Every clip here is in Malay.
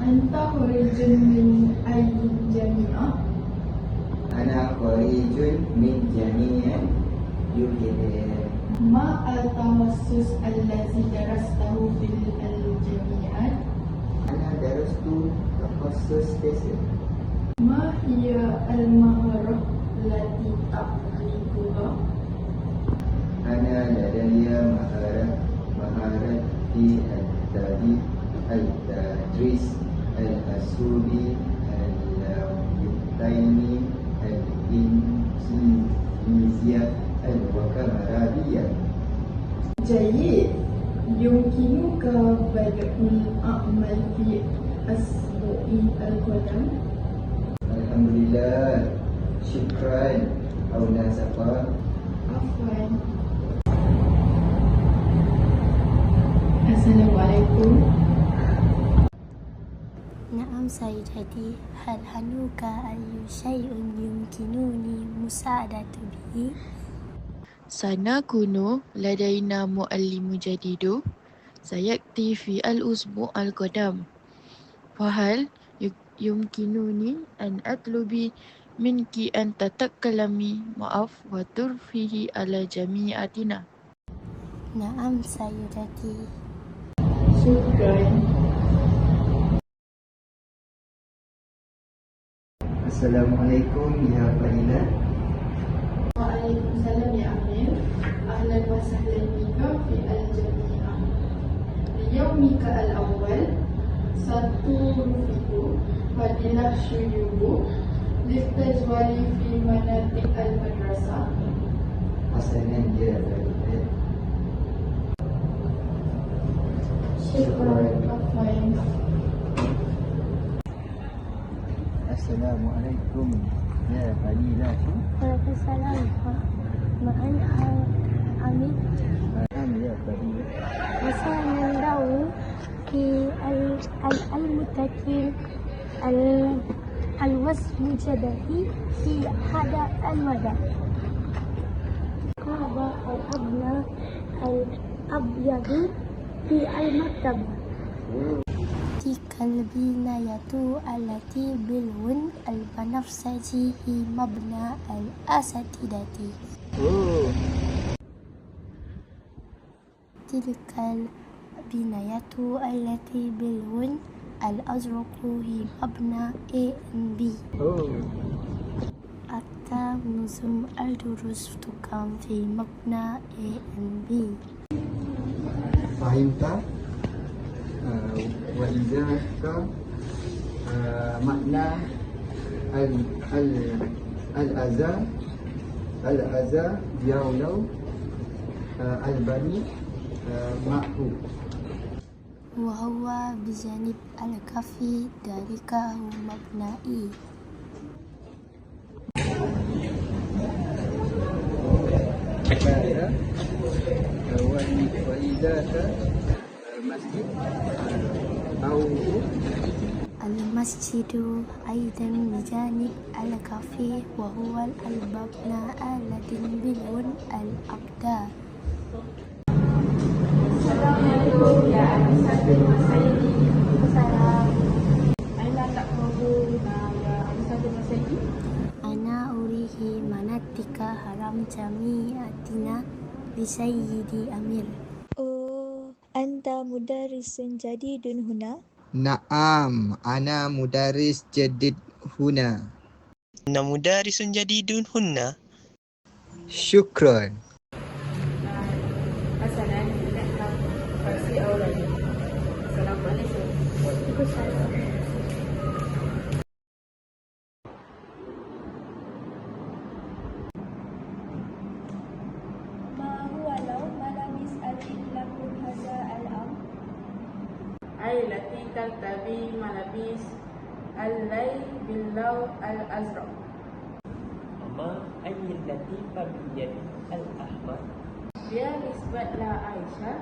Anta khurijun min ayyin jami'ah? Ana Qarijun Min Jami'an Yuhid Ma al-tamassus allazi darastahu fil al-jami'at? Ana Darastu Takhasus Desa Ma hiya al-maharah lati ta'rikuha? Ana Ladaya Maharat Maharat Di Al-Tadi Al-Tadris Al-Asubi Al-Yuktaini Al-Injiziyah Al-Wakamarabiyah جيد يمكنك بدء الأعمال في أسبوع القدم Alhamdulillah Syukran Auna Safa عفوا Naam saya jadi hal hanuka ayu syai'un yumkinuni musa'adatu bihi. Sana kuno ladaina mu'allimu jadidu sayakti fi al-usbu al-qadam. Fahal yumkinuni an atlubi minki an tatakalami ma'af wa turfihi ala jami'atina. Naam saya jadi. Syukran. Assalamualaikum ya Fadila. Waalaikumsalam ya Amir. Ahlan wa sahlan bika fi al-jami'ah. Yaumika al-awwal satu rufiku Fadilah syuyubu liftajwali fi manati al-madrasah. Hasanan ya Fadilah. Syukur. السلام عليكم يا خليلات وعليكم السلام معي عميد نعم يا خليلة وسام له في المتكئ الوصف الجبهي في هذا الوضع هذا الأبنى الأبيض في المكتبة تلك البناية التي باللون البنفسجي هي مبنى الأساتذة. تلك البناية التي باللون الأزرق هي مبنى A and B. أتى نظم الدروس تقام في مبنى A and B. Fahimta آه، وإزاء آه، معنى الأذى الأذى يولو آه، البني معه وهو بجانب الكافي ذلك هو مبنائي. وإذا المسجد أيضا بجانب الكافي وهو المبنى الذي باللون الأخضر أنا أريه مناطق حرم جميعتنا بسيدي أمير Oh, anta mudarrisun jadidun huna? Naam, ana mudaris jadid huna. Ana mudarisun jadidun huna. Syukran. Assalamualaikum. التي ترتدي ملابس الليل باللون الأزرق ما أي اللطيفة باليد الأحمر Dia nisbatlah Aisyah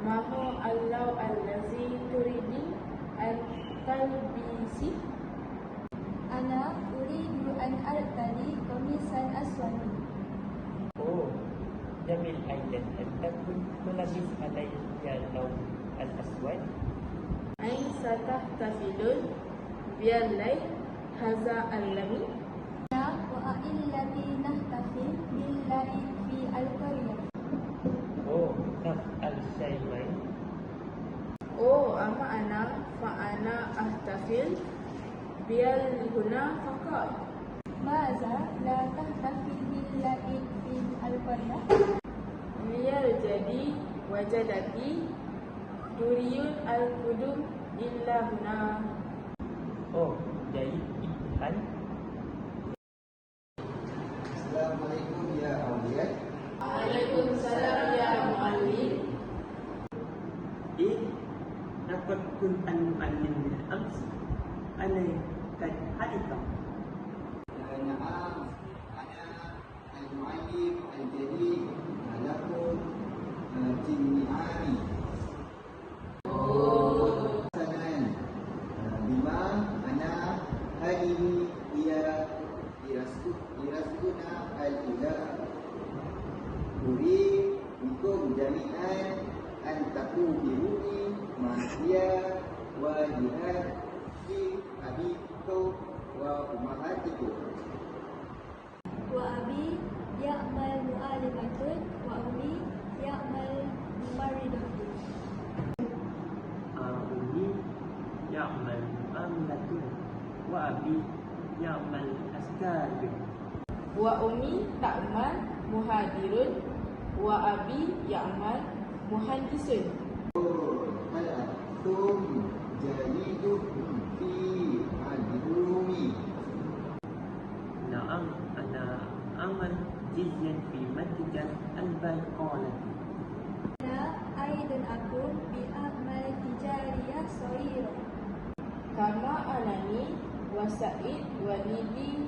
Mahu Allah allazi turidi an talbisi Ana uridu an artadi qamisan aswad. أوه جميل أيضا أن تكون تلبس علي اللون الأسود Ain satah tafilun Biarlai Haza alami Ana wa aillati nahtafil billahi fi al-qaryah. أوه نفعل شيئين Oh ama ana Fa'ana ahtafil Biar huna fakat Maza la tahtafil billahi fi al-qaryah. Biar jadi Wajadaki Duriyun al-kudum Illa huna أوه جيد جدا Assalamualaikum ya awliya. Waalaikumsalam ya muallim إيه لقد كنت المعلم بالأمس أنا قد حدث wajihat fi abikum wa ummahatikum. Wa abi ya'mal mu'alimatun wa ummi ya'mal mumarridatun. أمي يعمل مؤاملة وأبي يعمل أستاذ Wa ummi ta'mal muhadirun Wa abi ya'mal muhandisun هل أنتم جليدكم في العلوم نعم أنا أعمل جزءا في متجر البقالة Ana aidun akun bi a'mal tijariyah saghirah. Kama alani Wa sa'id walidi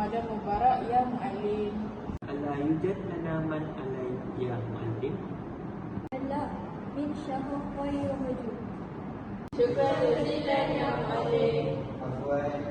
Ramadan Mubarak Ya Mu'alim Allah yujad lana man alai Ya Mu'alim Ala min syahuh wa yuhujud Syukur lillahi Ya Mu'alim Afwan.